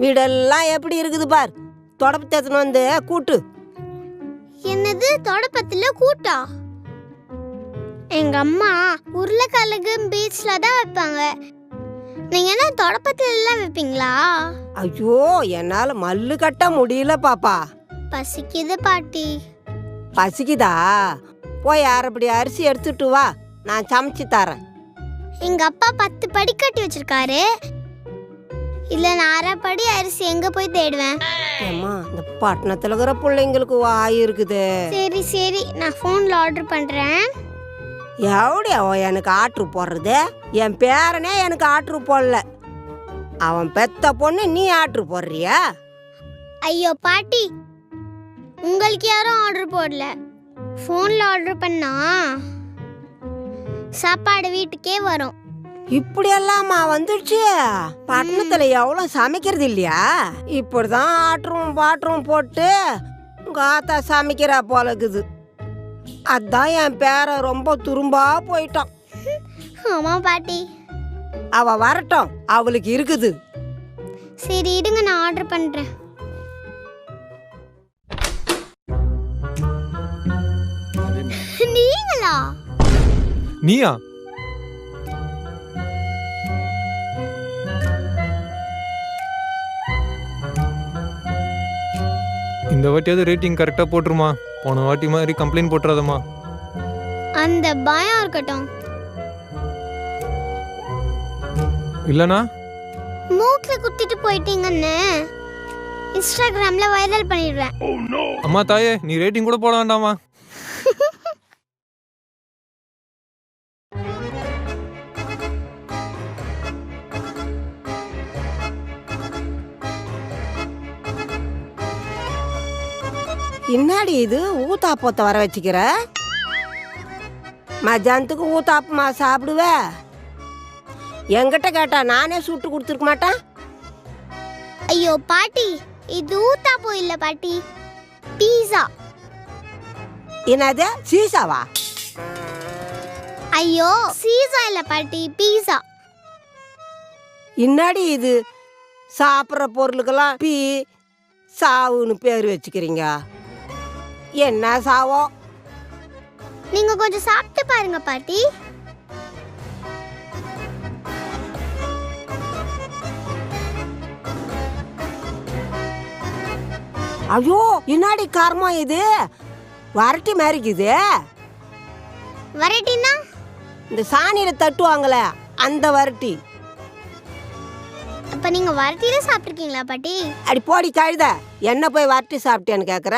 வீடெல்லாம் எப்படி இருக்குது பார்? தொடப்பு தேத்தணும் வந்து கூட்டு. என்னது? தொடப்பத்துல கூட்டா? எங்க அம்மா உருளைக்கிழங்கு பீச்ல தான் வைப்பாங்க. நீங்க என்ன தொடப்பத்துல எல்லாம் வைப்பீங்களா? ஐயோ என்னால மல்லு கட்ட முடியல பாப்பா. பசிக்குது பாட்டி. பசிக்குதா? போய் அரைப்படி அரிசி எடுத்துட்டு வா. நான் சமைச்சு தரேன். எங்க அப்பா பத்து படி கட்டி வச்சிருக்காரு. இல்ல நான் அரைப்படி அரிசி எங்க போய் தேடுவேன்? ஏம்மா இந்த பட்டணத்துல இருக்கிற பிள்ளைங்களுக்கு வாய் இருக்குது. சரி சரி. நான் ஃபோன்ல ஆர்டர் பண்றேன். எப்படி அவன் எனக்கு ஆட்ரு போடுறது? என் பேரனே எனக்கு ஆட்ரு போடல. அவன் பெத்த பொண்ணு நீ ஆட்ரு போடுறியா? ஐயோ பாட்டி. உங்களுக்கு யாரும் ஆர்டர் போடல. ஃபோன்ல ஆர்டர் பண்ணா சாப்பாடு வீட்டுக்கே வரும். இப்படி எல்லாமா வந்துடுச்சு? பட்டணத்துல எவ்வளவு சமைக்கிறது இல்லையா? இப்படிதான் ஆட்டுரும் பாட்டுரும் போட்டு உங்க ஆத்தா சமைக்கிறா போல இருக்குது அதான் என் பேரன் ரொம்ப துரும்பா போயிட்டான். ஆமா பாட்டி. அவ வரட்டும் அவளுக்கு இருக்குது. சரி இருங்க நான் ஆர்டர் பண்றேன். நீங்களா? நீயா? இந்த வாட்டியாவது ரேட்டிங் கரெக்டாக போட்டுருமா. போன வாட்டி மாதிரி கம்ப்ளைண்ட் போட்டுறாதம்மா. அந்த பயம் இருக்கட்டும். இல்லைனா? மூக்குல குத்திட்டு போயிட்டீங்கன்னு இன்ஸ்டாகிராம்ல வைரல் பண்ணிடுவேன். அம்மா தாயே நீ ரேட்டிங் கூட போட வேண்டாமா என்னடி இது ஊத்தாப்பத்தை வர வச்சுக்கிற? மத்தியானத்துக்கு ஊத்தாப்பமா சாப்பிடுவ? என்கிட்ட கேட்டா நானே சுட்டு கொடுத்துருக்க மாட்டேன். ஐயோ பாட்டி இது ஊத்தாப்போ இல்ல பாட்டி. பீஸா. என்னது? சீசாவா? ஐயோ சீஸா இல்ல பாட்டி பீஸா. இன்னாடி இது? சாப்பிட்ற பொருளுக்கெல்லாம் பீ சாவுன்னு பேர் வச்சுக்கிறீங்க. என்ன சாவோ? நீங்க கொஞ்சம் சாப்பிட்டு பாருங்க பாட்டி. ஐயோ இன்னாடி கர்மம் இது? வரட்டி மாதிரிக்குது வரட்டினா இந்த சாணியில தட்டுவாங்களே அந்த வரட்டி. அப்ப நீங்க வரட்டில சாப்பிட்டுருக்கீங்களா பாட்டி? அடி போடி கழுத. என்ன போய் வரட்டி சாப்பிட்டேன்னு கேட்குற